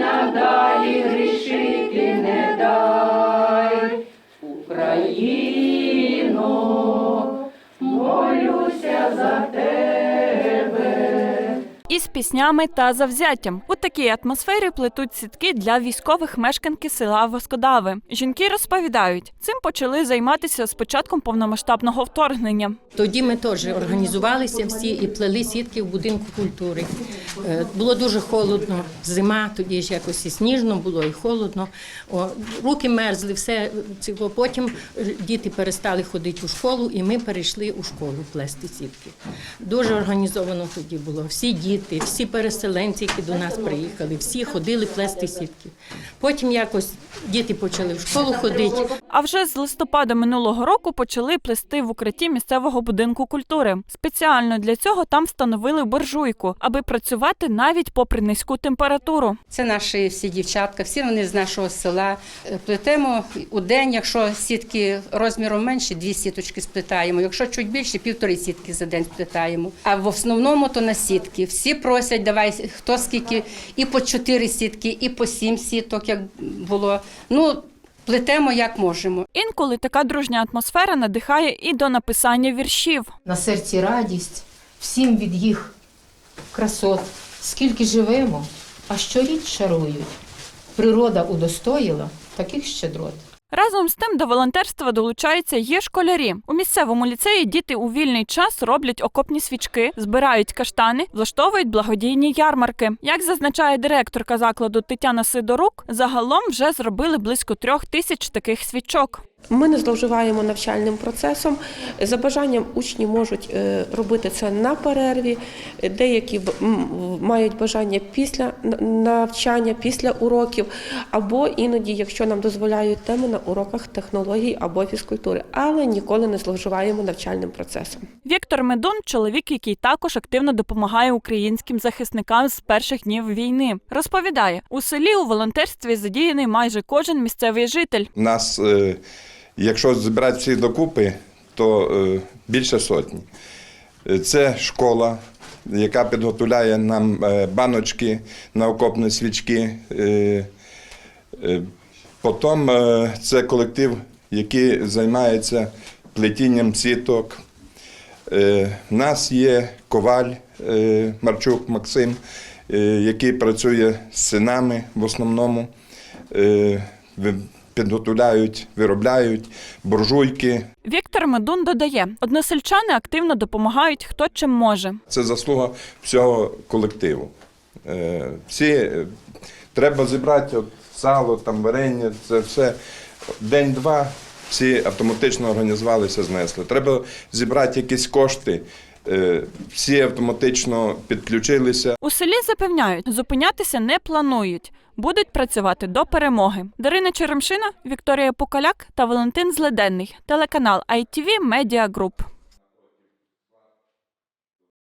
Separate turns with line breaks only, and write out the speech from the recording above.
надалі грішити не дай. Україно, молюся за тебе.
Із піснями та завзяттям у такій атмосфері плетуть сітки для військових мешканки села Воскодави. Жінки розповідають, цим почали займатися з початком повномасштабного вторгнення.
Тоді ми теж організувалися всі і плели сітки в будинку культури. Е, Було дуже холодно, зима, тоді ж якось і сніжно було, і холодно. О, руки мерзли, все цього. Потім діти перестали ходити у школу, і ми перейшли у школу плести сітки. Дуже організовано тоді було. Всі діти, всі переселенці, які до нас приїхали, всі ходили плести сітки. Потім якось діти почали в школу ходити.
А вже з листопада минулого року почали плести в укритті місцевого будинку культури. Спеціально для цього там встановили буржуйку, аби працювати навіть попри низьку температуру.
Це наші всі дівчатка, всі вони з нашого села. Е, Плетемо у день, якщо сітки розміром менші, дві сіточки сплетаємо. Якщо чуть більше, півтори сітки за день сплетаємо. А в основному то на сітки. Всі просять, давай хто скільки, і по чотири сітки, і по сім сіток, як було. Ну, плетемо як можемо.
Інколи така дружня атмосфера надихає і до написання віршів.
на серці радість, всім від їх красот, скільки живемо, а щоріч шарують. Природа удостоїла таких щедрот.
Разом з тим до волонтерства долучаються є школярі. У місцевому ліцеї діти у вільний час роблять окопні свічки, збирають каштани, влаштовують благодійні ярмарки. Як зазначає директорка закладу Тетяна Сидорук, загалом вже зробили близько трьох тисяч таких свічок.
Ми не зловживаємо навчальним процесом. За бажанням учні можуть е, робити це на перерві. Деякі мають бажання після навчання, після уроків, або іноді, якщо нам дозволяють теми на уроках технологій або фізкультури, але ніколи не зловживаємо навчальним процесом.
Віктор Медун чоловік, який також активно допомагає українським захисникам з перших днів війни. Розповідає, у селі у волонтерстві задіяний майже кожен місцевий житель.
Нас, е, якщо збирати всі докупи, то е, більше сотні. Е, Це школа, яка підготовляє нам е, баночки на окопні свічки. Потім це колектив, який займається плетінням сіток. У нас є коваль Марчук Максим, який працює з синами в основному. Підготовляють, виробляють буржуйки.
Віктор Медун додає, односельчани активно допомагають хто чим може.
Це заслуга всього колективу. Е, Всі е, треба зібрати от, сало, там варення, це все день-два. Всі автоматично організувалися, знесли. Треба зібрати якісь кошти. Е, Всі автоматично підключилися.
У селі запевняють, зупинятися не планують. Будуть працювати до перемоги. Дарина Черемшина, Вікторія Покаляк та Валентин Зледенний. Телеканал ITV Media Group.